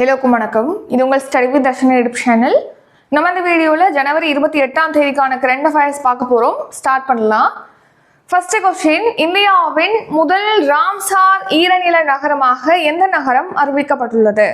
எல்லோருக்கும் வணக்கம். இது உங்கள் study with Darshan edu channel நம்ம இந்த வீடியோவில் ஜனவரி இருபத்தி எட்டாம் தேதிக்கான கரண்ட் அஃபேர்ஸ் பார்க்க போகிறோம் ஸ்டார்ட் பண்ணலாம். ஃபர்ஸ்ட் கொஸ்டின் இந்தியாவின் முதல் ராம்சார் ஈரநில நகரமாக எந்த நகரம் அறிவிக்கப்பட்டுள்ளது?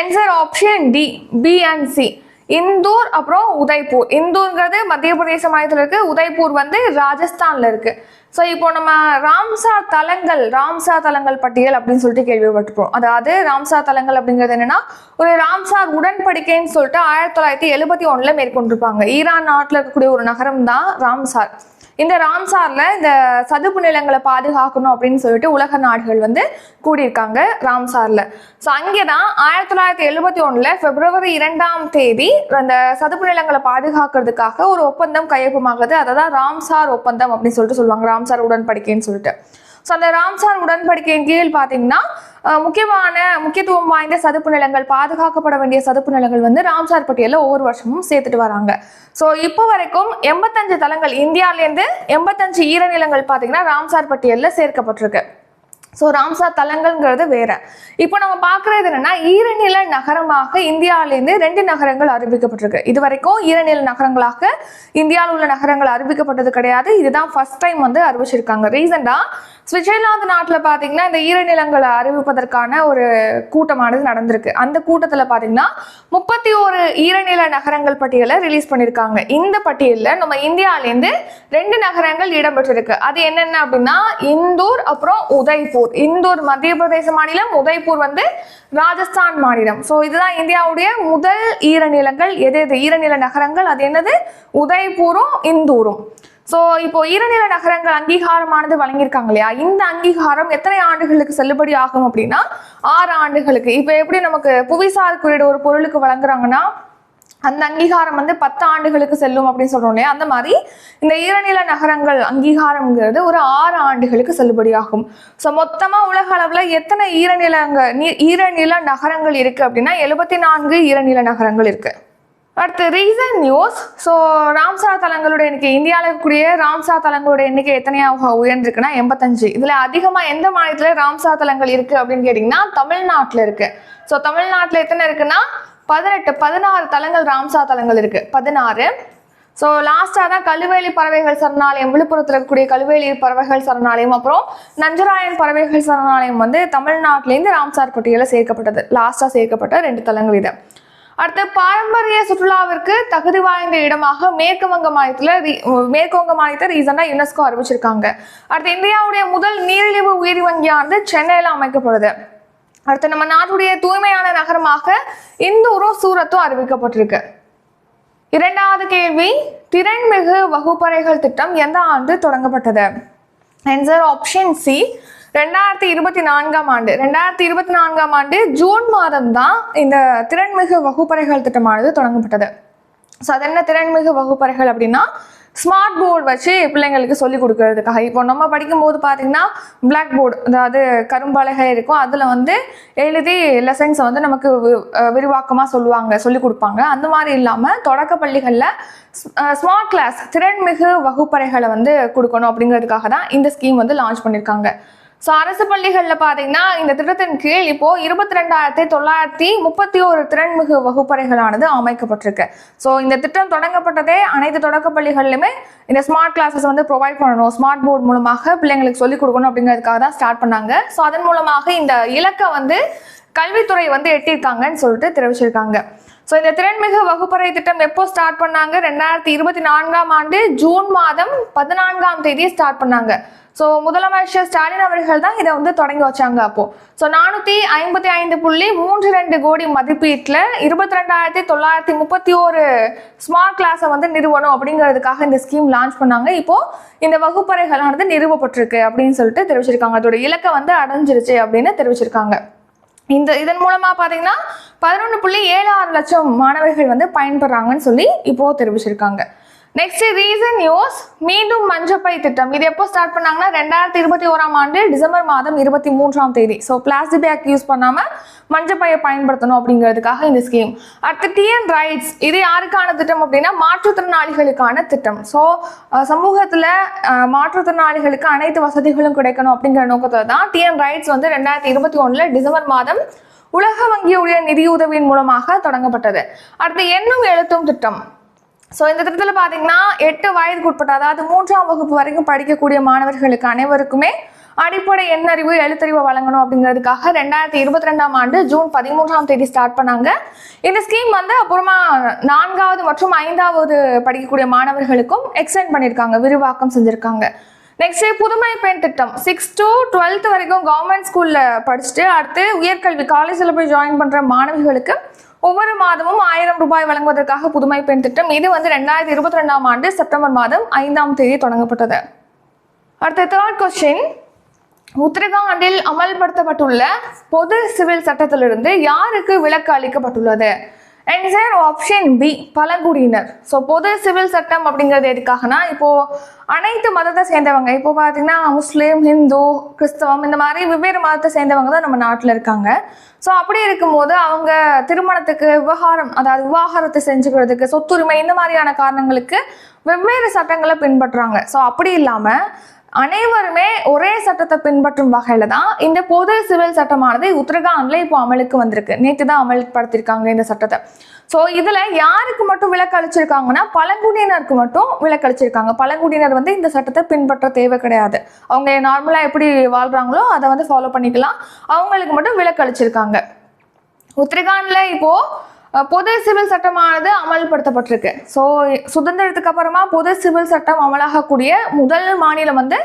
Answer option D B and C Indore அப்புறம் உதய்பூர். இந்தூர்ங்கிறது மத்திய பிரதேச மாநிலத்தில் இருக்கு உதய்பூர் வந்து ராஜஸ்தான்ல இருக்கு. ஸோ இப்போ நம்ம ராம்சார் தலங்கள் ராம்சார் தலங்கள் பட்டியல் அப்படின்னு சொல்லிட்டு கேள்விப்பட்டிருப்போம். அதாவது ராம்சார் தலங்கள் அப்படிங்கிறது என்னன்னா ஒரு ராம்சார் உடன்படிக்கைன்னு சொல்லிட்டு ஆயிரத்தி தொள்ளாயிரத்தி எழுபத்தி ஒன்றில் மேற்கொண்டிருப்பாங்க. ஈரான் நாட்டில் இருக்கக்கூடிய ஒரு நகரம் தான் ராம்சார். இந்த ராம்சார்ல இந்த சதுப்பு நிலங்களை பாதுகாக்கணும் அப்படின்னு சொல்லிட்டு உலக நாடுகள் வந்து கூடியிருக்காங்க ராம்சார்ல ஸோ அங்கே தான் ஆயிரத்தி தொள்ளாயிரத்தி எழுபத்தி ஒன்றில் பிப்ரவரி இரண்டாம் தேதி அந்த சதுப்பு நிலங்களை பாதுகாக்கிறதுக்காக ஒரு ஒப்பந்தம் கையொப்பமாகுது. அதை தான் ராம்சார் ஒப்பந்தம் அப்படின்னு சொல்லிட்டு சொல்லுவாங்க. ராம்சார் உடன்படிக்கைன்னு சொல்லிட்டு. ஸோ அந்த ராம்சார் உடன்படிக்கையின் கீழ் பார்த்தீங்கன்னா முக்கியமான முக்கியத்துவம் வாய்ந்த சதுப்பு நிலங்கள் பாதுகாக்கப்பட வேண்டிய சதுப்பு நிலங்கள் வந்து ராம்சார் பட்டியலில் ஒவ்வொரு வருஷமும் சேர்த்துட்டு வராங்க. ஸோ இப்போ வரைக்கும் எண்பத்தஞ்சு தலங்கள் இந்தியாவிலேருந்து எண்பத்தஞ்சு ஈரநிலங்கள் பார்த்தீங்கன்னா ராம்சார் பட்டியலில் சேர்க்கப்பட்டிருக்கு. ஸோ ராம்சார் தலங்கள்ங்கிறது வேற. இப்போ நம்ம பார்க்குறது என்னன்னா ஈரநில நகரமாக இந்தியாவிலேருந்து ரெண்டு நகரங்கள் அறிவிக்கப்பட்டிருக்கு. இது வரைக்கும் ஈரநில நகரங்களாக இந்தியாவில் உள்ள நகரங்கள் அறிவிக்கப்பட்டது கிடையாது. இதுதான் ஃபர்ஸ்ட் டைம் வந்து அறிவிச்சிருக்காங்க. ரீசெண்டாக சுவிட்சர்லாந்து நாட்டில் பார்த்தீங்கன்னா இந்த ஈரநிலங்களை அறிவிப்பதற்கான ஒரு கூட்டமானது நடந்திருக்கு. அந்த கூட்டத்தில் பார்த்தீங்கன்னா முப்பத்தி ஒரு ஈரநில நகரங்கள் பட்டியலை ரிலீஸ் பண்ணியிருக்காங்க. இந்த பட்டியலில் நம்ம இந்தியாவிலேருந்து ரெண்டு நகரங்கள் இடம்பெற்றிருக்கு. அது என்னென்ன அப்படின்னா இந்தூர் அப்புறம் உதய்பூர். இந்தூர் மத்திய பிரதேச மாநிலம் உதய்பூர் வந்து ராஜஸ்தான் மாநிலம். ஸோ இதுதான் இந்தியாவுடைய முதல் ஈரநிலங்கள். எது எது? ஈரநில நகரங்கள். அது என்னது? உதய்பூரும் இந்தூரும். ஸோ இப்போ ஈரநில நகரங்கள் அங்கீகாரமானது வழங்கியிருக்காங்க இல்லையா? இந்த அங்கீகாரம் எத்தனை ஆண்டுகளுக்கு செல்லுபடி ஆகும் அப்படின்னா ஆறு ஆண்டுகளுக்கு. இப்போ எப்படி நமக்கு புவிசார் குறியீடு ஒரு பொருளுக்கு வழங்குறாங்கன்னா அந்த அங்கீகாரம் வந்து பத்து ஆண்டுகளுக்கு செல்லும் அப்படின்னு சொல்றோம் இல்லையா? அந்த மாதிரி இந்த ஈரநில நகரங்கள் அங்கீகாரம்ங்கிறது ஒரு ஆறு ஆண்டுகளுக்கு செல்லுபடியாகும். ஸோ மொத்தமா உலக அளவுல எத்தனை ஈரநிலங்க நீ- ஈரநில நகரங்கள் இருக்கு அப்படின்னா எழுபத்தி நான்கு ஈரநில நகரங்கள் இருக்கு. அடுத்து ரீசன் நியூஸ் ஸோ ராம்சார் தலங்களோட எண்ணிக்கை இந்தியாவில் இருக்கக்கூடிய ராம்சார் தலங்களோட எண்ணிக்கை எத்தனையாக உயர்ந்திருக்குன்னா எண்பத்தஞ்சு. இதில் அதிகமாக எந்த மாநிலத்தில் ராம்சார் தலங்கள் இருக்குது அப்படின்னு கேட்டிங்கன்னா தமிழ்நாட்டில் இருக்குது ஸோ தமிழ்நாட்டில் எத்தனை இருக்குன்னா பதினெட்டு பதினாறு தலங்கள் ராம்சார் தலங்கள் இருக்குது பதினாறு. ஸோ லாஸ்ட்டாக தான் கழுவேலி பறவைகள் சரணாலயம் விழுப்புரத்தில் இருக்கக்கூடிய கழுவேலி பறவைகள் சரணாலயம் அப்புறம் நஞ்சராயன் பறவைகள் சரணாலயம் வந்து தமிழ்நாட்டிலேருந்து ராம்சார் பட்டியலில் சேர்க்கப்பட்டது. லாஸ்ட்டாக சேர்க்கப்பட்ட ரெண்டு தலங்கள் இது. அடுத்து பாரம்பரிய சுற்றுலாவிற்கு தகுதி வாய்ந்த இடமாக மேற்கு வங்க மாநிலத்தில் ரீ- மேற்கு வங்க மாநிலத்தை ரீசெண்டாக யுனெஸ்கோ அறிவிச்சிருக்காங்க. அடுத்து இந்தியாவுடைய முதல் நீரிழிவு உயிரி வங்கியானது சென்னையில் அமைக்கப்படுது அடுத்து நம்ம நாட்டுடைய தூய்மையான நகரமாக இந்தூரும் சூரத்தும் அறிவிக்கப்பட்டிருக்கு. இரண்டாவது கேள்வி திறன்மிகு வகுப்பறைகள் திட்டம் எந்த ஆண்டு தொடங்கப்பட்டது? ஆன்சர் ஆப்ஷன் சி ரெண்டாயிரத்தி இருபத்தி நான்காம் ஆண்டு. ரெண்டாயிரத்தி இருபத்தி நான்காம் ஆண்டு ஜூன் மாதம் தான் இந்த திறன்மிகு வகுப்பறைகள் திட்டமானது தொடங்கப்பட்டது. ஸோ அது என்ன திறன்மிகு வகுப்பறைகள் அப்படின்னா ஸ்மார்ட் போர்டு வச்சு பிள்ளைங்களுக்கு சொல்லிக் கொடுக்கறதுக்காக. இப்போ நம்ம படிக்கும்போது பார்த்தீங்கன்னா பிளாக் போர்டு அதாவது கரும்பலகை இருக்கும். அதில் வந்து எழுதி லெசன்ஸை வந்து நமக்கு விரிவாக்கமாக சொல்லுவாங்க சொல்லிக் கொடுப்பாங்க. அந்த மாதிரி இல்லாமல் தொடக்க பள்ளிகளில் ஸ்மார்ட் கிளாஸ் திறன்மிகு வகுப்பறைகளை வந்து கொடுக்கணும் அப்படிங்கிறதுக்காக தான் இந்த ஸ்கீம் வந்து லான்ச் பண்ணியிருக்காங்க ஸோ அரசு பள்ளிகளில் பார்த்தீங்கன்னா இந்த திட்டத்தின் கீழ் இப்போ இருபத்தி ரெண்டாயிரத்தி தொள்ளாயிரத்தி முப்பத்தி ஒரு திறன்மிகு வகுப்பறைகளானது அமைக்கப்பட்டிருக்கு. ஸோ இந்த திட்டம் தொடங்கப்பட்டதே அனைத்து தொடக்க பள்ளிகள்லையுமே இந்த ஸ்மார்ட் கிளாஸஸ் வந்து ப்ரொவைட் பண்ணணும். ஸ்மார்ட் போர்டு மூலமாக பிள்ளைங்களுக்கு சொல்லிக் கொடுக்கணும் அப்படிங்கிறதுக்காக தான் ஸ்டார்ட் பண்ணாங்க. ஸோ அதன் மூலமாக இந்த இலக்கை வந்து கல்வித்துறை வந்து எட்டியிருக்காங்கன்னு சொல்லிட்டு தெரிவிச்சிருக்காங்க. ஸோ இந்த திறன்மிகு வகுப்பறை திட்டம் எப்போ ஸ்டார்ட் பண்ணாங்க? ரெண்டாயிரத்தி இருபத்தி நான்காம் ஆண்டு ஜூன் மாதம் பதினான்காம் தேதி ஸ்டார்ட் பண்ணாங்க. ஸோ முதலமைச்சர் ஸ்டாலின் அவர்கள் தான் இதை வந்து தொடங்கி வச்சாங்க அப்போ. ஸோ நானூற்றி ஐம்பத்தி ஐந்து புள்ளி மூன்று ரெண்டு கோடி மதிப்பீட்டில் இருபத்தி ரெண்டாயிரத்தி தொள்ளாயிரத்தி முப்பத்தி ஒரு ஸ்மார்ட் கிளாஸை வந்து நிறுவனம் அப்படிங்கிறதுக்காக இந்த ஸ்கீம் லான்ச் பண்ணாங்க. இப்போ இந்த வகுப்பறைகளானது நிறுவப்பட்டிருக்கு அப்படின்னு சொல்லிட்டு தெரிவிச்சிருக்காங்க. அதோட இலக்கை வந்து அடைஞ்சிருச்சு அப்படின்னு தெரிவிச்சிருக்காங்க. இந்த இதன் மூலமா பாத்தீங்கன்னா பதினொன்று புள்ளி ஏழு ஆறு லட்சம் மாணவர்கள் வந்து பயன்படுறாங்கன்னு சொல்லி இப்போ தெரிவிச்சிருக்காங்க. நெக்ஸ்ட் ரீசன் நியூஸ் மீண்டும் மஞ்சப்பை திட்டம். இது எப்போ ஸ்டார்ட் பண்ணாங்கன்னா ரெண்டாயிரத்தி இருபத்தி ஓராம் ஆண்டு டிசம்பர் மாதம் இருபத்தி மூன்றாம் தேதி. ஸோ பிளாஸ்டிக் பேக் யூஸ் பண்ணாம மஞ்சப்பையை பயன்படுத்தணும் அப்படிங்கிறதுக்காக இந்த ஸ்கீம் அடுத்து டிஎன் ரைட்ஸ் இது யாருக்கான திட்டம் அப்படின்னா மாற்றுத்திறனாளிகளுக்கான திட்டம். ஸோ சமூகத்தில் மாற்றுத்திறனாளிகளுக்கு அனைத்து வசதிகளும் கிடைக்கணும் அப்படிங்கிற நோக்கத்தில் தான் டிஎன் ரைட்ஸ் வந்து ரெண்டாயிரத்தி இருபத்தி ஒன்றில் டிசம்பர் மாதம் உலக வங்கியுடைய நிதியுதவியின் மூலமாக தொடங்கப்பட்டது. அடுத்து எண்ணும் எழுத்தும் திட்டம். ஸோ இந்த திட்டத்தில் பார்த்தீங்கன்னா எட்டு வயதுக்கு உட்பட்ட அதாவது மூன்றாம் வகுப்பு வரைக்கும் படிக்கக்கூடிய மாணவர்களுக்கு அனைவருக்குமே அடிப்படை எண்ணறிவு எழுத்தறிவு வழங்கணும் அப்படிங்கிறதுக்காக ரெண்டாயிரத்தி இருபத்தி ரெண்டாம் ஆண்டு ஜூன் பதிமூன்றாம் தேதி ஸ்டார்ட் பண்ணாங்க. இந்த ஸ்கீம் வந்து அப்புறமா நான்காவது மற்றும் ஐந்தாவது படிக்கக்கூடிய மாணவர்களுக்கும் எக்ஸ்டெண்ட் பண்ணியிருக்காங்க விரிவாக்கம் செஞ்சுருக்காங்க. நெக்ஸ்ட் புதுமை பெண் திட்டம். சிக்ஸ் டு டுவெல்த் வரைக்கும் கவர்மெண்ட் ஸ்கூலில் படிச்சுட்டு அடுத்து உயர்கல்வி காலேஜில் போய் ஜாயின் பண்ணுற மாணவிகளுக்கு ஒவ்வொரு மாதமும் ஆயிரம் ரூபாய் வழங்குவதற்காக புதுமை பெண் திட்டம் இது வந்து ரெண்டாயிரத்தி இருபத்தி ரெண்டாம் ஆண்டு செப்டம்பர் மாதம் ஐந்தாம் தேதி தொடங்கப்பட்டது. அடுத்த தேர்ட் கொஸ்டின் உத்தரகாண்டில் அமல்படுத்தப்பட்டுள்ள பொது சிவில் சட்டத்திலிருந்து யாருக்கு விலக்கு அளிக்கப்பட்டுள்ளது? ஆன்சர் ஆப்ஷன் பி பழங்குடியினர். ஸோ பொது சிவில் சட்டம் அப்படிங்கிறது எதுக்காகனா இப்போது அனைத்து மதத்தை சேர்ந்தவங்க இப்போ பார்த்தீங்கன்னா முஸ்லீம் ஹிந்து கிறிஸ்தவம் இந்த மாதிரி வெவ்வேறு மதத்தை சேர்ந்தவங்க தான் நம்ம நாட்டில் இருக்காங்க. ஸோ அப்படி இருக்கும்போது அவங்க திருமணத்துக்கு விவகாரம் அதாவது விவாகரத்தை செஞ்சுக்கிறதுக்கு சொத்துரிமை இந்த மாதிரியான காரணங்களுக்கு வெவ்வேறு சட்டங்களை பின்பற்றுறாங்க. ஸோ அப்படி இல்லாமல் அனைவருமே ஒரே சட்டத்தை பின்பற்றும் வகையில தான் இந்த பொது சிவில் சட்டமானது உத்தரகாண்ட்ல இப்போ அமலுக்கு வந்திருக்கு. நேற்று தான் அமல்படுத்தியிருக்காங்க இந்த சட்டத்தை. ஸோ இதில் யாருக்கு மட்டும் விலக்களிச்சிருக்காங்கன்னா பழங்குடியினருக்கு மட்டும் விலக்களிச்சிருக்காங்க பழங்குடியினர் வந்து இந்த சட்டத்தை பின்பற்ற தேவை கிடையாது. அவங்க நார்மலாக எப்படி வாழ்கிறாங்களோ அதை வந்து ஃபாலோ பண்ணிக்கலாம். அவங்களுக்கு மட்டும் விலக்களிச்சிருக்காங்க உத்தரகாண்டில் இப்போது பொது சிவில் சட்டமானது அமல்படுத்தப்பட்டிருக்கு. ஸோ சுதந்திரத்துக்கு அப்புறமா பொது சிவில் சட்டம் அமலாகக்கூடிய முதல் மாநிலம் வந்து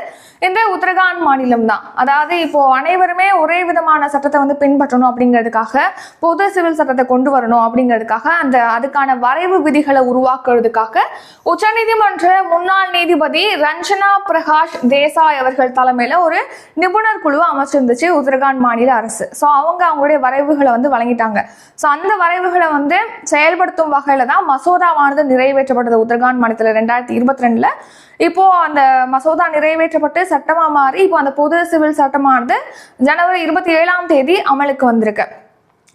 இந்த உத்தரகாண்ட் மாநிலம் தான். அதாவது இப்போ அனைவருமே ஒரே விதமான சட்டத்தை வந்து பின்பற்றணும் அப்படிங்கிறதுக்காக பொது சிவில் சட்டத்தை கொண்டு வரணும் அப்படிங்கிறதுக்காக அந்த அதுக்கான வரைவு விதிகளை உருவாக்குறதுக்காக உச்சநீதிமன்ற முன்னாள் நீதிபதி ரஞ்சனா பிரகாஷ் தேசாய் அவர்கள் தலைமையில் ஒரு நிபுணர் குழு அமைச்சிருந்துச்சு உத்தரகாண்ட் மாநில அரசு. ஸோ அவங்க அவங்களுடைய வரைவுகளை வந்து வழங்கிட்டாங்க. ஸோ அந்த வரைவுகளை வந்து செயல்படுத்தும் வகையில தான் மசோதாவானது நிறைவேற்றப்பட்டது. உத்தரகாண்ட் மாநிலத்தில் ரெண்டாயிரத்தி இருபத்தி ரெண்டுல இப்போ அந்த மசோதா நிறைவேற்றப்பட்டு சட்டமா மாறி இப்போ அந்த பொது சிவில் சட்டமானது ஜனவரி இருபத்தி ஏழாம் தேதி அமலுக்கு வந்திருக்கு.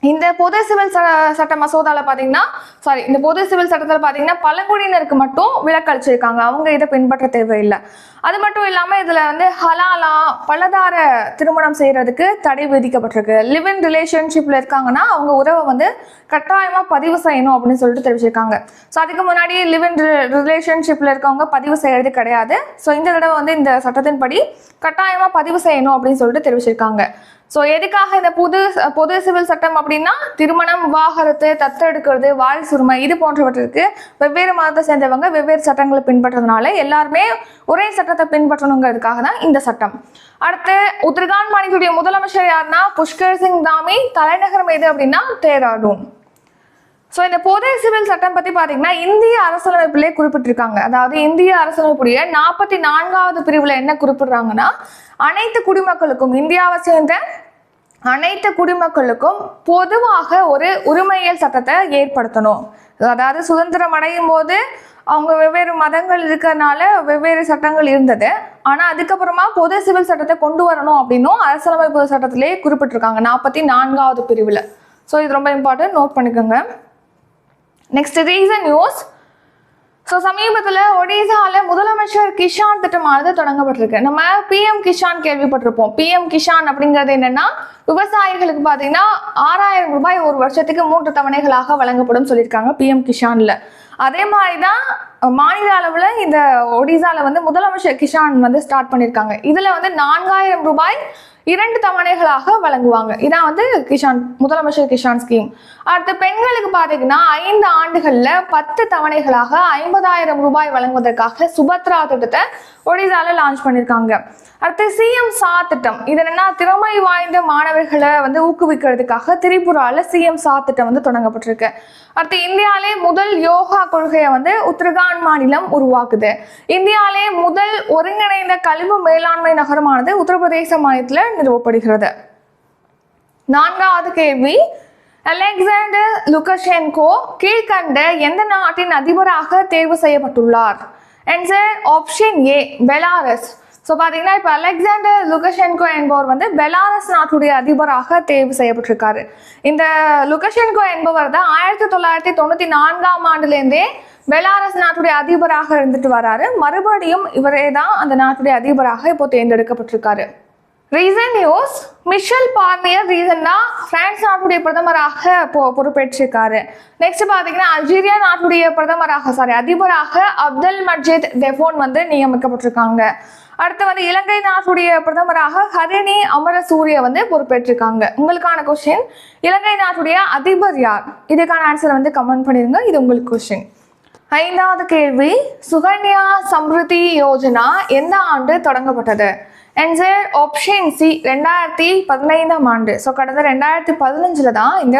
இந்த பொது சிவில் ச- சட்ட மசோதால பாத்தீங்கன்னா சாரி இந்த பொது சிவில் சட்டத்தில் பார்த்தீங்கன்னா பழங்குடியினருக்கு மட்டும் விலக்களிச்சிருக்காங்க அவங்க இதை பின்பற்ற தேவையில்லை. அது மட்டும் இல்லாமல் இதில் வந்து ஹலாலா பலதார திருமணம் செய்கிறதுக்கு தடை விதிக்கப்பட்டிருக்கு. லிவ் இன் ரிலேஷன்ஷிப்பில் இருக்காங்கன்னா அவங்க உறவை வந்து கட்டாயமாக பதிவு செய்யணும் அப்படின்னு சொல்லிட்டு தெரிவிச்சிருக்காங்க. ஸோ அதுக்கு முன்னாடி லிவ் இன் ரிலேஷன்ஷிப்பில் இருக்கவங்க பதிவு செய்கிறது கிடையாது. ஸோ இந்த தடவை வந்து இந்த சட்டத்தின்படி கட்டாயமாக பதிவு செய்யணும் அப்படின்னு சொல்லிட்டு தெரிவிச்சிருக்காங்க. ஸோ எதுக்காக இந்த புது பொது சிவில் சட்டம் அப்படின்னா திருமணம் விவாகரத்து தத்தெடுக்கிறது வாரிசு உரிமை இது போன்றவற்றிற்கு வெவ்வேறு மதத்தை சேர்ந்தவங்க வெவ்வேறு சட்டங்களை பின்பற்றதுனால எல்லாருமே ஒரே சட்டத்தை பின்பற்றணுங்கிறதுக்காக தான் இந்த சட்டம். அடுத்து உத்தரகாண்ட் மாநிலத்துடைய முதலமைச்சர் யாருன்னா புஷ்கர் சிங் தாமி தலைநகரம் எது அப்படின்னா தேராடூன் ஸோ இந்த பொது சிவில் சட்டம் பத்தி பாத்தீங்கன்னா இந்திய அரசியலமைப்பிலே குறிப்பிட்டிருக்காங்க. அதாவது இந்திய அரசியலமைப்புடைய நாற்பத்தி நான்காவது பிரிவுல என்ன குறிப்பிடுறாங்கன்னா அனைத்து குடிமக்களுக்கும் இந்தியாவை சேர்ந்த அனைத்து குடிமக்களுக்கும் பொதுவாக ஒரு உரிமையியல் சட்டத்தை ஏற்படுத்தணும். அதாவது சுதந்திரம் அடையும் போது அவங்க வெவ்வேறு மதங்கள் இருக்கிறதுனால வெவ்வேறு சட்டங்கள் இருந்தது. ஆனால் அதுக்கப்புறமா பொது சிவில் சட்டத்தை கொண்டு வரணும் அப்படின்னும் அரசியலமைப்பு சட்டத்திலே குறிப்பிட்டிருக்காங்க. நாற்பத்தி நான்காவது பிரிவில். ஸோ இது ரொம்ப இம்பார்ட்டன்ட் நோட் பண்ணிக்கோங்க. நெக்ஸ்ட் ரீசன் நியூஸ் ஸோ சமீபத்தில் ஒடிசாவில் முதலமைச்சர் கிஷான் திட்டமானது தொடங்கப்பட்டிருக்கு. நம்ம பிஎம் கிஷான் கேள்விப்பட்டிருப்போம். பிஎம் கிஷான் அப்படிங்கிறது என்னன்னா விவசாயிகளுக்கு பார்த்தீங்கன்னா ஆறாயிரம் ரூபாய் ஒரு வருஷத்துக்கு மூன்று தவணைகளாக வழங்கப்படும் சொல்லியிருக்காங்க பிஎம் கிஷான்ல. அதே மாதிரி தான் மாநில அளவில் இந்த ஒடிசாவில் வந்து முதலமைச்சர் கிஷான் வந்து ஸ்டார்ட் பண்ணியிருக்காங்க இதில் வந்து நான்காயிரம் ரூபாய் இரண்டு தவணைகளாக வழங்குவாங்க. இதான் வந்து கிஷான் முதலமைச்சர் கிஷான் ஸ்கீம் அடுத்து பெண்களுக்கு பார்த்தீங்கன்னா ஐந்து ஆண்டுகளில் பத்து தவணைகளாக ஐம்பதாயிரம் ரூபாய் வழங்குவதற்காக சுபத்ரா திட்டத்தை ஒடிசாவில் லான்ச் பண்ணியிருக்காங்க அடுத்து சிஎம் சா திட்டம். இது என்னன்னா திறமை வாய்ந்த மாணவர்களை வந்து ஊக்குவிக்கிறதுக்காக திரிபுரால சிஎம் சா திட்டம் வந்து தொடங்கப்பட்டிருக்கு. அடுத்து இந்தியாவிலே முதல் யோகா கொள்கையை வந்து உத்தரகாண்ட் மாநிலம் உருவாக்குது. இந்தியாவிலே முதல் ஒருங்கிணைந்த கழிவு மேலாண்மை நகரமானது உத்தரப்பிரதேச மாநிலத்தில் நிறுவப்படுகிறது. நான்காவது கேள்வி. அலெக்சாண்டர் லுகஷென்கோ கீழ்கண்ட எந்த நாட்டின் அதிபராக தேர்வு செய்யப்பட்டுள்ளார்? Answer option A Belarus so பார்த்தீங்கன்னா இப்போ அலெக்சாண்டர் லுகஷென்கோ என்பவர் வந்து பெலாரஸ் நாட்டுடைய அதிபராக தேர்வு செய்யப்பட்டிருக்காரு. இந்த லுகஷென்கோ என்பவர் தான் ஆயிரத்தி தொள்ளாயிரத்தி தொண்ணூற்றி நான்காம் ஆண்டுலேருந்தே பெலாரஸ் நாட்டுடைய அதிபராக இருந்துட்டு வராரு. மறுபடியும் இவரே தான் அந்த நாட்டுடைய அதிபராக இப்போ தேர்ந்தெடுக்கப்பட்டிருக்காரு. ரீசன் நியூஸ் மிஷல் பார்னியர் ரீசன்னா பிரான்ஸ் நாட்டுடைய பிரதமராக இப்போ பொறுப்பேற்றிருக்காரு. நெக்ஸ்ட் பார்த்தீங்கன்னா அல்ஜீரியா நாட்டுடைய பிரதமராக சாரி அதிபராக அப்துல் மஜித் டெஃபோன் வந்து நியமிக்கப்பட்டிருக்காங்க. அடுத்து வந்து இலங்கை நாட்டுடைய பிரதமராக ஹரிணி அமரசூரிய வந்து பொறுப்பேற்றிருக்காங்க. உங்களுக்கான கொஸ்டின் இலங்கை நாட்டுடைய அதிபர் யார்? இதுக்கான ஆன்சர் வந்து கமெண்ட் பண்ணிருங்க. இது உங்களுக்கு கொஸ்டின் ஐந்தாவது கேள்வி சுகன்யா சம்ருதி யோஜனா எந்த ஆண்டு தொடங்கப்பட்டது? ஆன்சர் ஆப்ஷன் சி ரெண்டாயிரத்தி பதினைந்தாம் ஆண்டு. ஸோ கடந்த ரெண்டாயிரத்தி பதினஞ்சில் தான் இந்த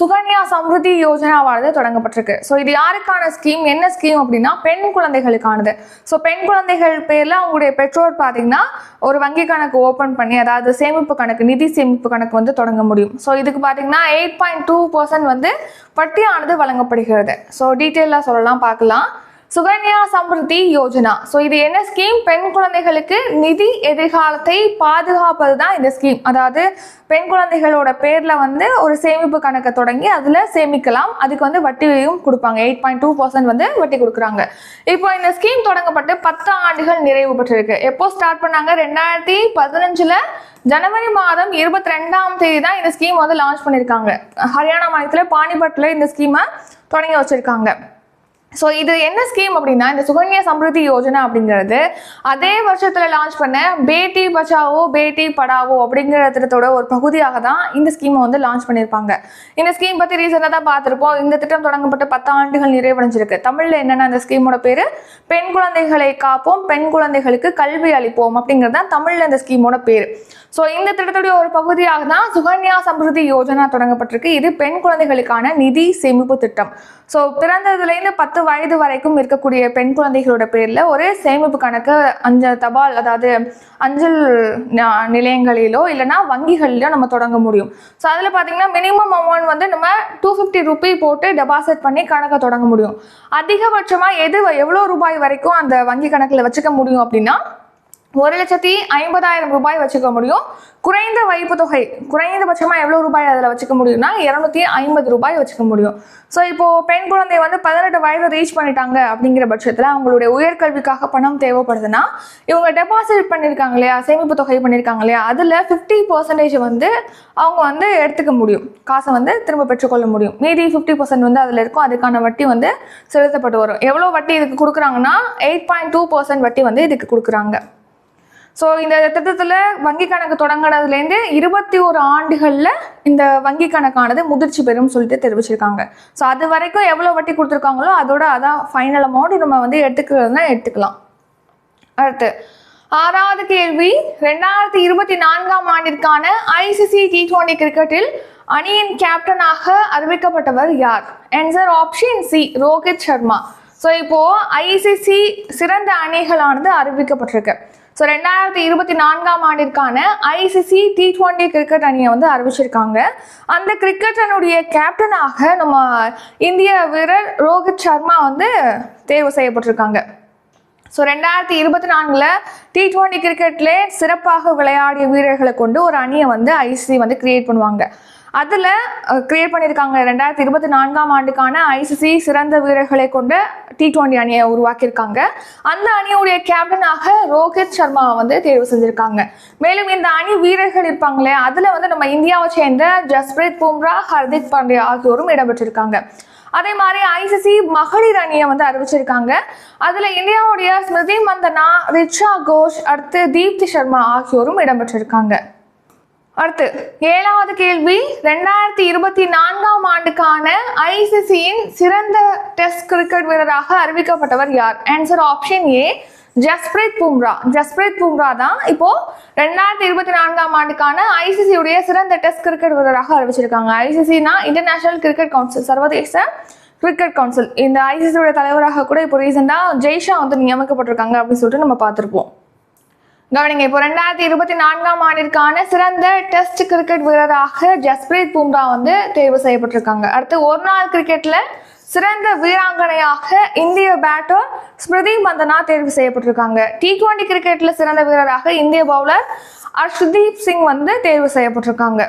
சுகன்யா சம்ருதி யோஜனாவானது தொடங்கப்பட்டிருக்கு. ஸோ இது யாருக்கான ஸ்கீம் என்ன ஸ்கீம் அப்படின்னா பெண் குழந்தைகளுக்கானது. ஸோ பெண் குழந்தைகள் பேரில் அவங்களுடைய பெற்றோர் பார்த்தீங்கன்னா ஒரு வங்கி கணக்கு ஓப்பன் பண்ணி அதாவது சேமிப்பு கணக்கு நிதி சேமிப்பு கணக்கு வந்து தொடங்க முடியும். ஸோ இதுக்கு பார்த்தீங்கன்னா எயிட் பாயிண்ட் டூ பர்சன்ட் வந்து வட்டியானது வழங்கப்படுகிறது. ஸோ டீட்டெயிலாக சொல்லலாம் பார்க்கலாம். சுகன்யா சம்ருதி யோஜனா. ஸோ இது என்ன ஸ்கீம் பெண் குழந்தைகளுக்கு நிதி எதிர்காலத்தை பாதுகாப்பது தான் இந்த ஸ்கீம் அதாவது பெண் குழந்தைகளோட பேரில் வந்து ஒரு சேமிப்பு கணக்கை தொடங்கி அதில் சேமிக்கலாம். அதுக்கு வந்து வட்டியும் கொடுப்பாங்க. எயிட் பாயிண்ட் டூ பர்சன்ட் வந்து வட்டி கொடுக்குறாங்க. இப்போ இந்த ஸ்கீம் தொடங்கப்பட்டு பத்து ஆண்டுகள் நிறைவு பெற்றிருக்கு. எப்போ ஸ்டார்ட் பண்ணாங்க? ரெண்டாயிரத்தி பதினஞ்சில் ஜனவரி மாதம் இருபத்தி ரெண்டாம் தேதி தான் இந்த ஸ்கீம் வந்து லான்ச் பண்ணியிருக்காங்க. ஹரியானா மாநிலத்தில் பானிபட்டில் இந்த ஸ்கீமை தொடங்கி வச்சுருக்காங்க. ஸோ இது என்ன ஸ்கீம் அப்படின்னா இந்த சுகன்யா சம்ருதி யோஜனா அப்படிங்கிறது அதே வருஷத்தில் லான்ச் பண்ண பேட்டி பச்சாவோ பேட்டி படாவோ அப்படிங்கிற திட்டத்தோட ஒரு பகுதியாக தான் இந்த ஸ்கீமை வந்து லான்ச் பண்ணியிருப்பாங்க. இந்த ஸ்கீம் பற்றி ரீசெண்டாக தான் பார்த்துருப்போம். இந்த திட்டம் தொடங்கப்பட்ட பத்து ஆண்டுகள் நிறைவடைஞ்சிருக்கு. தமிழில் என்னென்ன அந்த ஸ்கீமோட பேர்? பெண் குழந்தைகளை காப்போம் பெண் குழந்தைகளுக்கு கல்வி அளிப்போம் அப்படிங்கிறது தான் தமிழில் இந்த ஸ்கீமோட பேர். ஸோ இந்த திட்டத்துடைய ஒரு பகுதியாக தான் சுகன்யா சம்ருதி யோஜனா தொடங்கப்பட்டிருக்கு. இது பெண் குழந்தைகளுக்கான நிதி சேமிப்பு திட்டம். ஸோ பிறந்ததுலேருந்து பத்து வயது வரைக்கும் இருக்கக்கூடிய பெண் குழந்தைகளோட பேரில் ஒரு சேமிப்பு கணக்கு அஞ்சு தபால் அதாவது அஞ்சல் நிலையங்களிலோ இல்லைன்னா வங்கிகளிலோ நம்ம தொடங்க முடியும். ஸோ அதில் பார்த்தீங்கன்னா மினிமம் அமௌண்ட் வந்து நம்ம டூ ஃபிஃப்டி ருபி போட்டு டெபாசிட் பண்ணி கணக்கை தொடங்க முடியும். அதிகபட்சமாக எது எவ்வளோ ரூபாய் வரைக்கும் அந்த வங்கி கணக்கில் வச்சுக்க முடியும் அப்படின்னா ஒரு லட்சத்தி ஐம்பதாயிரம் ரூபாய் வச்சுக்க முடியும். குறைந்த வைப்பு தொகை குறைந்தபட்சமாக எவ்வளோ ரூபாய் அதில் வச்சுக்க முடியும்னா இரநூத்தி ஐம்பது ரூபாய் வச்சுக்க முடியும். ஸோ இப்போது பெண் குழந்தை வந்து பதினெட்டு வயது ரீச் பண்ணிட்டாங்க அப்படிங்கிற பட்சத்தில் அவங்களுடைய உயர்கல்விக்காக பணம் தேவைப்படுதுன்னா இவங்க டெபாசிட் பண்ணியிருக்காங்க இல்லையா சேமிப்பு தொகை பண்ணியிருக்காங்க இல்லையா அதில் ஃபிஃப்டி பர்சன்டேஜ் வந்து அவங்க வந்து எடுத்துக்க முடியும். காசை வந்து திரும்ப பெற்றுக்கொள்ள முடியும். மீதி ஃபிஃப்டி பர்சன்ட் வந்து அதில் இருக்கும். அதுக்கான வட்டி வந்து செலுத்தப்பட்டு வரும். எவ்வளோ வட்டி இதுக்கு கொடுக்குறாங்கன்னா எயிட் பாயிண்ட் டூ பர்சன்ட் வட்டி வந்து இதுக்கு கொடுக்குறாங்க. ஸோ இந்த திட்டத்தில் வங்கி கணக்கு தொடங்கினதுலேருந்து இருபத்தி ஒரு ஆண்டுகளில் இந்த வங்கி கணக்கானது முதிர்ச்சி பெறும் சொல்லிட்டு தெரிவிச்சிருக்காங்க. ஸோ அது வரைக்கும் எவ்வளோ வட்டி கொடுத்துருக்காங்களோ அதோட அதான் ஃபைனல் அமௌண்ட் நம்ம வந்து எடுத்துக்கிறதுனா எடுத்துக்கலாம். அடுத்து ஆறாவது கேள்வி ரெண்டாயிரத்தி இருபத்தி நான்காம் ஆண்டிற்கான ஐசிசி டி டுவெண்டி கிரிக்கெட்டில் அணியின் கேப்டனாக அறிவிக்கப்பட்டவர் யார்? Answer option C Rohit Sharma. So இப்போ ஐசிசி சிறந்த அணிகளானது அறிவிக்கப்பட்டிருக்கு. ஸோ ரெண்டாயிரத்தி இருபத்தி நான்காம் ஆண்டிற்கான ஐசிசி டி டுவெண்டி கிரிக்கெட் அணியை வந்து அறிவிச்சிருக்காங்க. அந்த கிரிக்கெட் அணியுடைய கேப்டனாக நம்ம இந்திய வீரர் ரோஹித் சர்மா வந்து தேர்வு செய்யப்பட்டிருக்காங்க. ஸோ ரெண்டாயிரத்தி இருபத்தி நான்கில் டி டுவெண்ட்டி கிரிக்கெட்லேயே சிறப்பாக விளையாடிய வீரர்களை கொண்டு ஒரு அணியை வந்து ஐசிசி வந்து கிரியேட் பண்ணுவாங்க. அதில் கிரியேட் பண்ணியிருக்காங்க. ரெண்டாயிரத்தி இருபத்தி நான்காம் ஆண்டுக்கான ஐசிசி சிறந்த வீரர்களை கொண்ட டி டுவெண்ட்டி அணியை உருவாக்கியிருக்காங்க. அந்த அணியுடைய கேப்டனாக ரோஹித் சர்மா வந்து தேர்வு செஞ்சுருக்காங்க. மேலும் இந்த அணி வீரர்கள் இருப்பாங்களே அதில் வந்து நம்ம இந்தியாவை சேர்ந்த ஜஸ்பிரீத் பும்ரா ஹர்திக் பாண்டியா ஆகியோரும் இடம்பெற்றிருக்காங்க. அதே மாதிரி ஐசிசி மகளிர் அணியை வந்து அறிவிச்சிருக்காங்க. அதில் இந்தியாவுடைய ஸ்மிருதி மந்தனா ரிச்சா கோஷ் அடுத்து தீப்தி சர்மா ஆகியோரும் இடம்பெற்றிருக்காங்க. அடுத்து ஏழாவது கேள்வி ரெண்டாயிரத்தி இருபத்தி நான்காம் ஆண்டுக்கான ஐசிசியின் சிறந்த டெஸ்ட் கிரிக்கெட் வீரராக அறிவிக்கப்பட்டவர் யார்? Answer option A Jasprit Bumrah. Jasprit Bumrah தான் இப்போ ரெண்டாயிரத்தி இருபத்தி நான்காம் ஆண்டுக்கான ஐசிசியுடைய சிறந்த டெஸ்ட் கிரிக்கெட் வீரராக அறிவிச்சிருக்காங்க. ஐசிசினா இன்டர்நேஷனல் கிரிக்கெட் கவுன்சில் சர்வதேச கிரிக்கெட் கவுன்சில் இந்த ஐசிசியோட தலைவராக கூட இப்போ ரீசெண்டாக ஜெய்ஷா வந்து நியமிக்கப்பட்டிருக்காங்க அப்படின்னு சொல்லிட்டு நம்ம பார்த்துருப்போம். கவனிங்க இப்போ ரெண்டாயிரத்தி இருபத்தி நான்காம் ஆண்டிற்கான சிறந்த டெஸ்ட் கிரிக்கெட் வீரராக ஜஸ்பிரீத் பும்ரா வந்து தேர்வு செய்யப்பட்டிருக்காங்க. அடுத்து ஒரு நாள் கிரிக்கெட்ல சிறந்த வீராங்கனையாக இந்திய பேட்டர் ஸ்மிருதி மந்தனா தேர்வு செய்யப்பட்டிருக்காங்க. டி டுவெண்டி கிரிக்கெட்ல சிறந்த வீரராக இந்திய பவுலர் அர்ஷ்தீப் சிங் வந்து தேர்வு செய்யப்பட்டிருக்காங்க.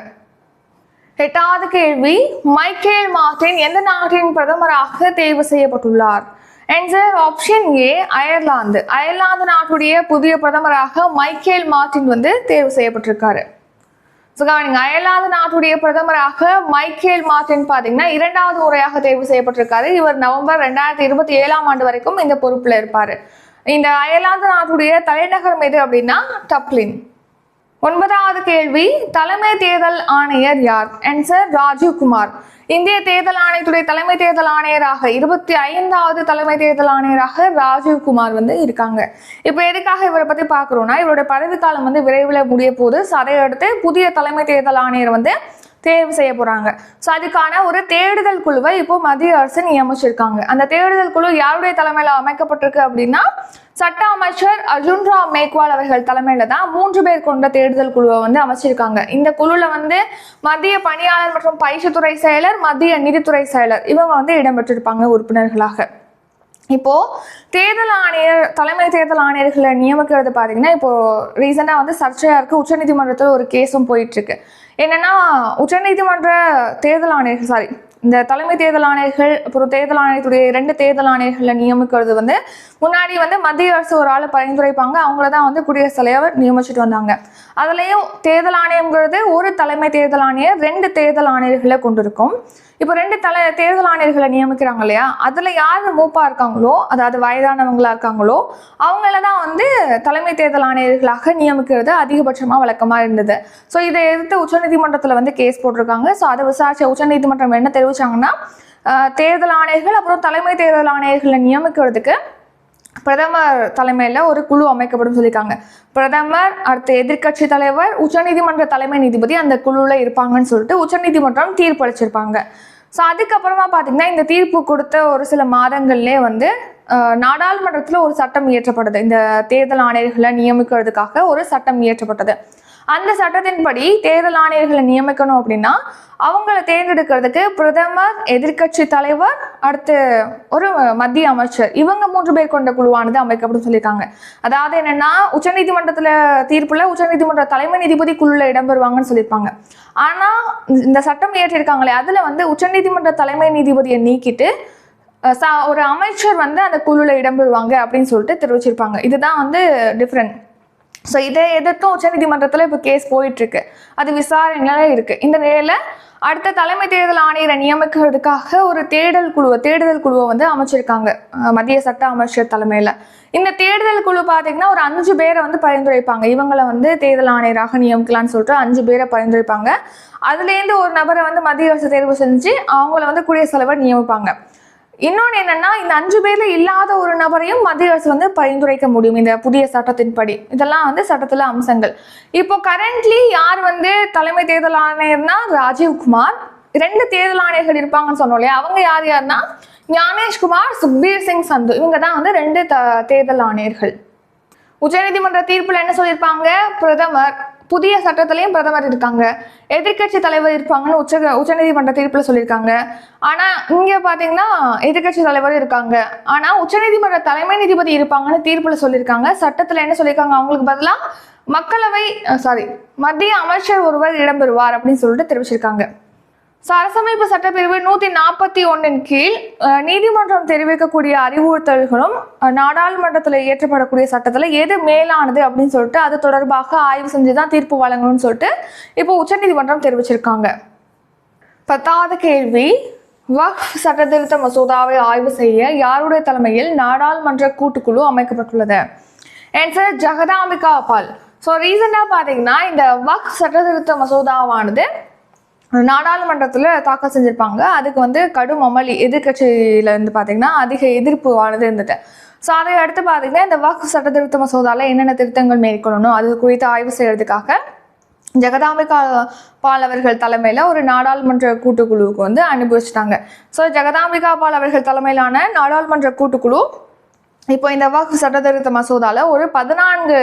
எட்டாவது கேள்வி மைக்கேல் மார்டின் எந்த நாட்டின் பிரதமராக தேர்வு செய்யப்பட்டுள்ளார்? ஆன்சர் ஆப்ஷன் ஏ அயர்லாந்து அயர்லாந்து நாட்டுடைய புதிய பிரதமராக மைக்கேல் மார்டின் வந்து தேர்வு செய்யப்பட்டிருக்காரு. ஸோ கவனிங்க அயர்லாந்து நாட்டுடைய பிரதமராக மைக்கேல் மார்டின் பார்த்தீங்கன்னா இரண்டாவது முறையாக தேர்வு செய்யப்பட்டிருக்காரு. இவர் நவம்பர் ரெண்டாயிரத்தி இருபத்தி ஏழாம் ஆண்டு வரைக்கும் இந்த பொறுப்பில் இருப்பார். இந்த அயர்லாந்து நாட்டுடைய தலைநகரம் எது அப்படின்னா டப்ளின் ஒன்பதாவது கேள்வி தலைமை தேர்தல் ஆணையர் யார்? ஆன்சர் ராஜீவ்குமார் இந்திய தேர்தல் ஆணையத்துடைய தலைமை தேர்தல் ஆணையராக இருபத்தி ஐந்தாவது தலைமை தேர்தல் ஆணையராக ராஜீவ்குமார் வந்து இருக்காங்க. இப்போ எதுக்காக இவரை பத்தி பார்க்குறோம்னா இவருடைய பதவிக்காலம் வந்து விரைவில் முடிய போது ஸோ புதிய தலைமை தேர்தல் ஆணையர் வந்து தேர்வு செய்ய போகிறாங்க ஸோ அதுக்கான ஒரு தேடுதல் குழுவை இப்போ மத்திய அரசு நியமிச்சிருக்காங்க. அந்த தேடுதல் குழு யாருடைய தலைமையில் அமைக்கப்பட்டிருக்கு அப்படின்னா சட்ட அமைச்சர் அர்ஜுன் ராம் மேக்வால் அவர்கள் தலைமையில தான் மூன்று பேர் கொண்ட தேடுதல் குழுவை வந்து அமைச்சிருக்காங்க. இந்த குழுல வந்து மத்திய பணியாளர் மற்றும் பயிற்சித்துறை செயலர் மத்திய நிதித்துறை செயலர் இவங்க வந்து இடம்பெற்றிருப்பாங்க உறுப்பினர்களாக. இப்போ தேர்தல் ஆணையர் தலைமை தேர்தல் ஆணையர்களை நியமிக்கிறது பார்த்தீங்கன்னா இப்போ ரீசெண்டாக வந்து சர்ச்சையாக இருக்கு. உச்சநீதிமன்றத்தில் ஒரு கேஸும் போயிட்டு இருக்கு. என்னென்னா உச்சநீதிமன்ற தேர்தல் ஆணையர்கள் சாரி இந்த தலைமை தேர்தல் ஆணையர்கள் அப்புறம் தேர்தல் ஆணையத்துடைய இரண்டு தேர்தல் ஆணையர்களை நியமிக்கிறது வந்து முன்னாடி வந்து மத்திய அரசு ஒரு ஆளை பரிந்துரைப்பாங்க. அவங்கள தான் வந்து குடியரசுத் தலைவர் நியமிச்சுட்டு வந்தாங்க. அதுலேயும் தேர்தல் ஆணையம்ங்கிறது ஒரு தலைமை தேர்தல் ஆணையர் ரெண்டு தேர்தல் ஆணையர்களை கொண்டிருக்கும். இப்போ ரெண்டு தலை தேர்தல் ஆணையர்களை நியமிக்கிறாங்க இல்லையா அதில் யார் மூப்பாக இருக்காங்களோ அதாவது வயதானவங்களாக இருக்காங்களோ அவங்கள தான் வந்து தலைமை தேர்தல் ஆணையர்களாக நியமிக்கிறது அதிகபட்சமாக வழக்கமாக இருந்தது. ஸோ இதை எதிர்த்து உச்சநீதிமன்றத்தில் வந்து கேஸ் போட்டிருக்காங்க. ஸோ அதை விசாரிச்ச உச்சநீதிமன்றம் என்ன தெரிவிச்சாங்கன்னா தேர்தல் ஆணையர்கள் அப்புறம் தலைமை தேர்தல் ஆணையர்களை நியமிக்கிறதுக்கு பிரதமர் தலைமையில் ஒரு குழு அமைக்கப்படும் சொல்லியிருக்காங்க. பிரதமர் அடுத்த எதிர்க்கட்சி தலைவர் உச்சநீதிமன்ற தலைமை நீதிபதி அந்த குழுவில் இருப்பாங்கன்னு சொல்லிட்டு உச்சநீதிமன்றம் தீர்ப்பளிச்சிருப்பாங்க ஸோ அதுக்கப்புறமா பார்த்தீங்கன்னா இந்த தீர்ப்பு கொடுத்த ஒரு சில மாதங்கள்லேயே வந்து நாடாளுமன்றத்தில் ஒரு சட்டம் இயற்றப்பட்டது. இந்த தேர்தல் ஆணையர்களை நியமிக்கிறதுக்காக ஒரு சட்டம் இயற்றப்பட்டது. அந்த சட்டத்தின்படி தேர்தல் ஆணையர்களை நியமிக்கணும் அப்படின்னா அவங்கள தேர்ந்தெடுக்கிறதுக்கு பிரதமர் எதிர்க்கட்சி தலைவர் அடுத்து ஒரு மத்திய அமைச்சர் இவங்க மூன்று பேர் கொண்ட குழுவானது அமைக்கப்படும் சொல்லியிருக்காங்க. அதாவது என்னன்னா உச்சநீதிமன்றத்துல தீர்ப்புல உச்சநீதிமன்ற தலைமை நீதிபதி குழுல இடம்பெறுவாங்கன்னு சொல்லியிருப்பாங்க. ஆனா இந்த சட்டம் இயற்றிருக்காங்களே அதுல வந்து உச்சநீதிமன்ற தலைமை நீதிபதியை நீக்கிட்டு ஒரு அமைச்சர் வந்து அந்த குழுல இடம்பெறுவாங்க அப்படின்னு சொல்லிட்டு தெரிவிச்சிருப்பாங்க. இதுதான் வந்து டிஃப்ரெண்ட் ஸோ இதை எதிர்த்தும் உச்சநீதிமன்றத்தில் இப்போ கேஸ் போயிட்டுருக்கு. அது விசாரணையில இருக்குது இந்த நிலையில் அடுத்த தலைமை தேர்தல் ஆணையரை நியமிக்கிறதுக்காக ஒரு தேடல் குழுவை தேடுதல் குழுவை வந்து அமைச்சிருக்காங்க மத்திய சட்ட அமைச்சர் தலைமையில். இந்த தேடுதல் குழு பார்த்தீங்கன்னா ஒரு அஞ்சு பேரை வந்து பரிந்துரைப்பாங்க. இவங்களை வந்து தேர்தல் ஆணையராக நியமிக்கலாம்னு சொல்லிட்டு அஞ்சு பேரை பரிந்துரைப்பாங்க. அதுலேருந்து ஒரு நபரை வந்து மத்திய அரசு தேர்வு செஞ்சு அவங்கள வந்து குடியரசு தலைவர் நியமிப்பாங்க. இன்னொன்று என்னன்னா இந்த அஞ்சு பேர்ல இல்லாத ஒரு நபரையும் மத்திய அரசு வந்து பரிந்துரைக்க முடியும். இந்த புதிய சட்டத்தின்படி. இதெல்லாம் வந்து சட்டத்தில் அம்சங்கள். இப்போ கரண்ட்லி யார் வந்து தலைமை தேர்தல் ஆணையர்னா ராஜீவ்குமார். ரெண்டு தேர்தல் ஆணையர்கள் இருப்பாங்கன்னு சொன்னோம் இல்லையா? அவங்க யார் யாருன்னா ஞானேஷ்குமார் சுக்பீர் சிங் சந்து. இவங்க தான் வந்து ரெண்டு த- தேர்தல் ஆணையர்கள். உச்சநீதிமன்ற தீர்ப்பில் என்ன சொல்லியிருப்பாங்க? பிரதமர். புதிய சட்டத்திலையும் பிரதமர் இருக்காங்க. எதிர்க்கட்சி தலைவர் இருப்பாங்கன்னு உச்ச உச்சநீதிமன்ற தீர்ப்பில் சொல்லியிருக்காங்க. ஆனால் இங்கே பார்த்தீங்கன்னா எதிர்க்கட்சி தலைவர் இருக்காங்க. ஆனால் உச்சநீதிமன்ற தலைமை நீதிபதி இருப்பாங்கன்னு தீர்ப்பில் சொல்லியிருக்காங்க. சட்டத்தில் என்ன சொல்லியிருக்காங்க? அவங்களுக்கு பதிலாக மக்களவை சாரி மத்திய அமைச்சர் ஒருவர் இடம்பெறுவார் அப்படின்னு சொல்லிட்டு தெரிவிச்சிருக்காங்க. ஸோ அரசமைப்பு சட்டப்பிரிவு நூற்றி நாற்பத்தி ஒன்றின் கீழ் நீதிமன்றம் தெரிவிக்கக்கூடிய அறிவுறுத்தல்களும் நாடாளுமன்றத்தில் இயற்றப்படக்கூடிய சட்டத்தில் எது மேலானது அப்படின்னு சொல்லிட்டு அது தொடர்பாக ஆய்வு செஞ்சு தான் தீர்ப்பு வழங்கணும்னு சொல்லிட்டு இப்போ உச்சநீதிமன்றம் தெரிவிச்சிருக்காங்க. பத்தாவது கேள்வி வக்ஃப் சட்டத்திருத்த மசோதாவை ஆய்வு செய்ய யாருடைய தலைமையில் நாடாளுமன்ற கூட்டுக்குழு அமைக்கப்பட்டுள்ளது? ஆன்சர் ஜெகதாம்பிகா பால். ஸோ ரீசெண்டாக பார்த்தீங்கன்னா இந்த வக்ஃப் சட்டத்திருத்த மசோதாவானது நாடாளுமன்றத்தில் தாக்கல் செஞ்சுருப்பாங்க. அதுக்கு வந்து கடும் அமளி எதிர்க்கட்சியில இருந்து பார்த்தீங்கன்னா அதிக எதிர்ப்பு ஆனது இருந்துட்டு ஸோ அதை அடுத்து பார்த்தீங்கன்னா இந்த வாக்கு சட்ட திருத்த மசோதாவில் என்னென்ன திருத்தங்கள் மேற்கொள்ளணும்? அது குறித்து ஆய்வு செய்கிறதுக்காக ஜெகதாம்பிகா பால் அவர்கள் தலைமையில் ஒரு நாடாளுமன்ற கூட்டுக்குழுவுக்கு வந்து அனுப்பி வச்சுட்டாங்க ஸோ ஜெகதாம்பிகா பால் அவர்கள் தலைமையிலான நாடாளுமன்ற கூட்டுக்குழு இப்போ இந்த வாக்கு சட்ட திருத்த மசோதாவில் ஒரு பதினான்கு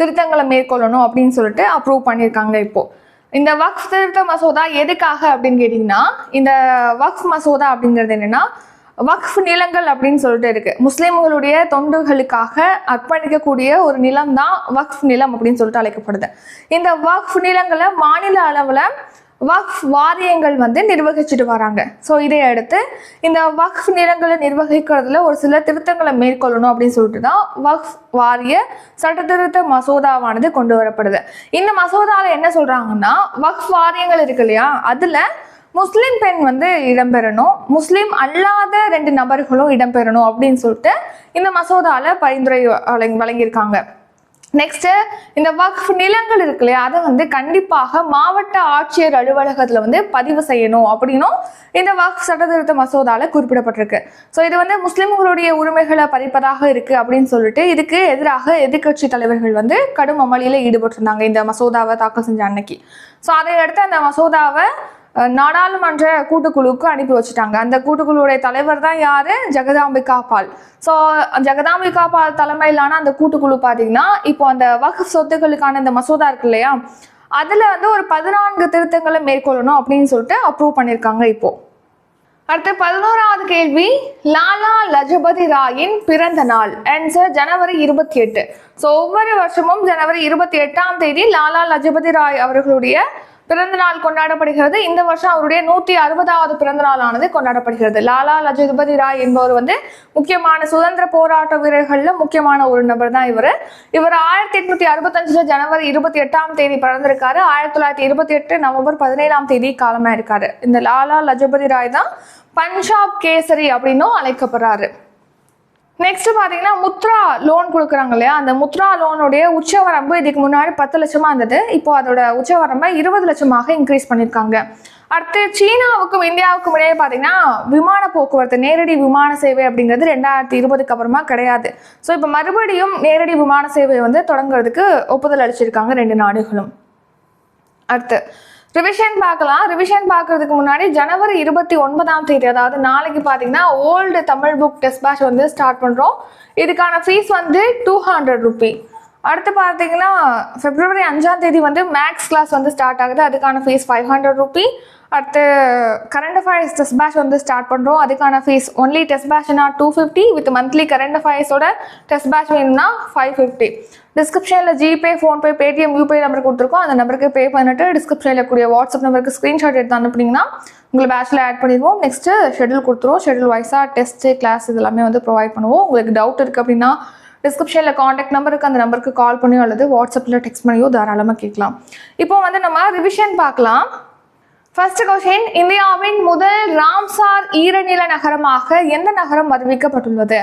திருத்தங்களை மேற்கொள்ளணும் அப்படின்னு சொல்லிட்டு அப்ரூவ் பண்ணியிருக்காங்க இப்போது இந்த வக்ஃப் திருத்த மசோதா எதுக்காக அப்படின்னு கேட்டிங்கன்னா இந்த வக்ஃப் மசோதா அப்படிங்கிறது என்னன்னா வக்ஃப் நிலங்கள் அப்படின்னு சொல்லிட்டு இருக்கு. முஸ்லீம்களுடைய தொண்டுகளுக்காக அர்ப்பணிக்கக்கூடிய ஒரு நிலம் தான் வக்ஃப் நிலம் அப்படின்னு சொல்லிட்டு அழைக்கப்படுது. இந்த வக்ஃப் நிலங்களை மாநில அளவில் வக்ஃப் வாரியங்கள் வந்து நிர்வகிச்சுட்டு வராங்க. ஸோ இதை அடுத்து இந்த வக்ஃப் நிலங்களை நிர்வகிக்கிறதுல ஒரு சில திருத்தங்களை மேற்கொள்ளணும் அப்படின்னு சொல்லிட்டு தான் வக்ஃப் வாரிய சட்டத்திருத்த மசோதாவானது கொண்டு வரப்படுது. இந்த மசோதாவில் என்ன சொல்கிறாங்கன்னா வக்ஃப் வாரியங்கள் இருக்கு இல்லையா? அதில் முஸ்லீம் பெண் வந்து இடம்பெறணும். முஸ்லீம் அல்லாத ரெண்டு நபர்களும் இடம்பெறணும் அப்படின்னு சொல்லிட்டு இந்த மசோதாவில் பரிந்துரை வழங்கி- வழங்கியிருக்காங்க. நெக்ஸ்ட் இந்த வக்ஃப் நிலங்கள் இருக்கு இல்லையா? அதை வந்து கண்டிப்பாக மாவட்ட ஆட்சியர் அலுவலகத்துல வந்து பதிவு செய்யணும் அப்படின்னும் இந்த வக்ஃப் சட்டத்திருத்த மசோதால குறிப்பிடப்பட்டிருக்கு. ஸோ இது வந்து முஸ்லிம்களுடைய உரிமைகளை பறிப்பதாக இருக்கு அப்படின்னு சொல்லிட்டு இதுக்கு எதிராக எதிர்க்கட்சி தலைவர்கள் வந்து கடும் அமளியில ஈடுபட்டிருந்தாங்க இந்த மசோதாவை தாக்கல் செஞ்ச அன்னைக்கு. ஸோ அதை அடுத்து அந்த மசோதாவை நாடாளுமன்ற கூட்டுக்குழுவுக்கு அனுப்பி வச்சுட்டாங்க. அந்த கூட்டுக்குழுவுடைய தலைவர் தான் யாரு? ஜெகதாம்பிகா பால். ஸோ ஜெகதாம்பிகா பால் தலைமையிலான அந்த கூட்டுக்குழு பார்த்தீங்கன்னா இப்போ அந்த வக்ஃப் சொத்துக்களுக்கான இந்த மசோதா இருக்கு இல்லையா? அதுல வந்து ஒரு பதினான்கு திருத்தங்களை மேற்கொள்ளணும் அப்படின்னு சொல்லிட்டு அப்ரூவ் பண்ணியிருக்காங்க இப்போ. அடுத்து பதினோராவது கேள்வி லாலா லஜபதி ராயின் பிறந்த நாள். ஆன்சர் ஜனவரி இருபத்தி எட்டு. ஸோ ஒவ்வொரு வருஷமும் ஜனவரி இருபத்தி எட்டாம் தேதி லாலா லஜபதி ராய் அவர்களுடைய பிறந்த நாள் கொண்டாடப்படுகிறது. இந்த வருஷம் அவருடைய நூத்தி அறுபதாவது பிறந்த நாளானது கொண்டாடப்படுகிறது. லாலா லஜபதி ராய் என்பவர் வந்து முக்கியமான சுதந்திர போராட்ட வீரர்கள்ல முக்கியமான ஒரு நபர் தான் இவர். இவர் ஆயிரத்தி எட்நூத்தி அறுபத்தஞ்சுல ஜனவரி இருபத்தி எட்டாம் தேதி பிறந்திருக்காரு. ஆயிரத்தி தொள்ளாயிரத்தி இருபத்தி எட்டு நவம்பர் பதினேழாம் தேதி காலமா இருக்காரு இந்த லாலா லஜபதி ராய் தான் பஞ்சாப் கேசரி அப்படின்னும் அழைக்கப்படுறாரு. நெக்ஸ்ட் பார்த்தீங்கன்னா முத்ரா லோன் கொடுக்குறாங்க இல்லையா? அந்த முத்ரா லோனுடைய உச்சவரம்பு இதுக்கு முன்னாடி பத்து லட்சமாக இருந்தது. இப்போ அதோட உச்சவரம்பை இருபது லட்சமாக இன்க்ரீஸ் பண்ணியிருக்காங்க. அடுத்து சீனாவுக்கும் இந்தியாவுக்கும் இடையே பார்த்தீங்கன்னா விமான போக்குவரத்து நேரடி விமான சேவை அப்படிங்கிறது ரெண்டாயிரத்தி இருபதுக்கு அப்புறமா கிடையாது. ஸோ இப்போ மறுபடியும் நேரடி விமான சேவை வந்து தொடங்குறதுக்கு ஒப்புதல் அளிச்சிருக்காங்க ரெண்டு நாடுகளும். அடுத்து ரிவிஷன் பார்க்கலாம். ரிவிஷன் பார்க்கறதுக்கு முன்னாடி ஜனவரி இருபத்தி ஒன்பதாம் தேதி அதாவது நாளைக்கு பார்த்தீங்கன்னா old Tamil book test batch வந்து ஸ்டார்ட் பண்ணுறோம் இதுக்கான ஃபீஸ் வந்து டூ ஹண்ட்ரட் ருபி அடுத்து பார்த்தீங்கன்னா பிப்ரவரி அஞ்சாம் தேதி வந்து மேக்ஸ் கிளாஸ் வந்து ஸ்டார்ட் ஆகுது. அதுக்கான ஃபீஸ் ஃபைவ் ஹண்ட்ரட் ருபி அடுத்து கரண்ட் அஃபேர்ஸ் டெஸ்ட் பேட்ச் வந்து ஸ்டார்ட் பண்ணுறோம் அதுக்கான fees only test பேட்ச்னா two fifty with monthly current அஃபேர்ஸோட test batch வேணும்னா ஃபைவ் ஃபிஃப்டி டிஸ்கிரிப்ஷனில் GPay PhonePe Paytm UPI number கொடுத்துருக்கோம். அந்த நம்பருக்கு பே பண்ணிட்டு டிஸ்கிரிப்ஷனில் கூடிய வாட்ஸ்அப் நம்பருக்கு ஸ்க்ரீன்ஷாட் எடுத்து அனுப்புனீங்கன்னா உங்களை பேட்சில் ஆட் பண்ணிடுவோம். நெக்ஸ்ட்டு ஷெட்யூல் கொடுத்துருவோம். ஷெட்யூல் வைஸாக டெஸ்ட்டு கிளாஸ் இதெல்லாமே வந்து ப்ரொவைட் பண்ணுவோம். உங்களுக்கு டவுட் இருக்குது அப்படின்னா டிஸ்கிரிப்ஷனில் காண்டாக்ட் நம்பருக்கு அந்த நம்பருக்கு கால் பண்ணியோ அல்லது வாட்ஸ்அப்பில் டெக்ஸ்ட் பண்ணியோ தாராளமாக கேட்கலாம். இப்போ வந்து நம்ம ரிவிஷன் பார்க்கலாம். ஃபர்ஸ்ட் கொஸ்டின் இந்தியாவின் முதல் ராம்சார் ஈரநில நகரமாக எந்த நகரம் அறிவிக்கப்பட்டுள்ளது?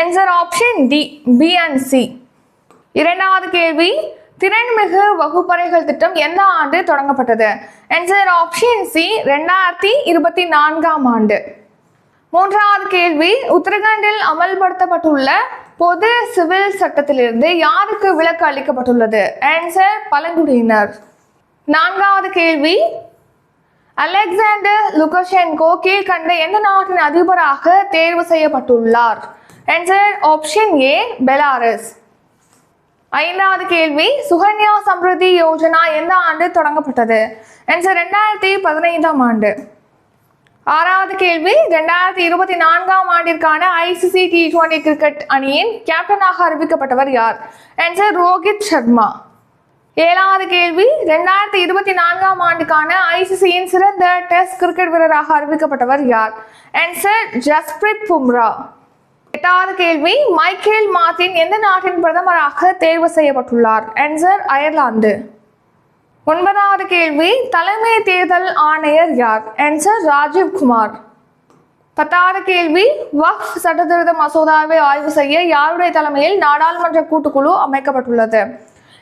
Answer option D B and C இரண்டாவது கேள்வி திறன்மிகு வகுப்பறைகள் திட்டம் எந்த ஆண்டு தொடங்கப்பட்டது? என்சர் ஆப்ஷன் சி ரெண்டாயிரத்தி இருபத்தி நான்காம் ஆண்டு. மூன்றாவது கேள்வி உத்தரகாண்டில் அமல்படுத்தப்பட்டுள்ள பொது சிவில் சட்டத்திலிருந்து யாருக்கு விலக்கு அளிக்கப்பட்டுள்ளது? ஆன்சர் பழங்குடியினர். நான்காவது கேள்வி அலெக்சாண்டர் லுகஷென்கோ கீழ்கண்ட எந்த நாட்டின் அதிபராக தேர்வு செய்யப்பட்டுள்ளார்? ஆன்சர் ஆப்ஷன் ஏ பெலாரஸ் ஐந்தாவது கேள்வி சுகன்யா சம்ருதி யோஜனா எந்த ஆண்டு தொடங்கப்பட்டது? ஆன்சர் ரெண்டாயிரத்தி பதினைந்தாம் ஆண்டு. ஆறாவது கேள்வி ரெண்டாயிரத்தி இருபத்தி நான்காம் ஆண்டிற்கான ஐசிசி டி டுவெண்டி கிரிக்கெட் அணியின் கேப்டனாக அறிவிக்கப்பட்டவர் யார்? ஆன்சர் ரோஹித் சர்மா. ஏழாவது கேள்வி ரெண்டாயிரத்தி இருபத்தி நான்காம் ஆண்டுக்கான ஐசிசியின் சிறந்த டெஸ்ட் கிரிக்கெட் வீரராக அறிவிக்கப்பட்டவர் யார்? ஆன்சர் ஜஸ்பிரித் பும்ரா எட்டாவது கேள்வி மைக்கேல் மார்டின் எந்த நாட்டின் பிரதமராக தேர்வு செய்யப்பட்டுள்ளார்? ஆன்சர் அயர்லாந்து. ஒன்பதாவது கேள்வி தலைமை தேர்தல் ஆணையர் யார்? ஆன்சர் ராஜீவ் குமார். பத்தாவது கேள்வி வக்ஃப் சட்டத்திருத்த மசோதாவை ஆய்வு செய்ய யாருடைய தலைமையில் நாடாளுமன்ற கூட்டுக்குழு அமைக்கப்பட்டுள்ளது?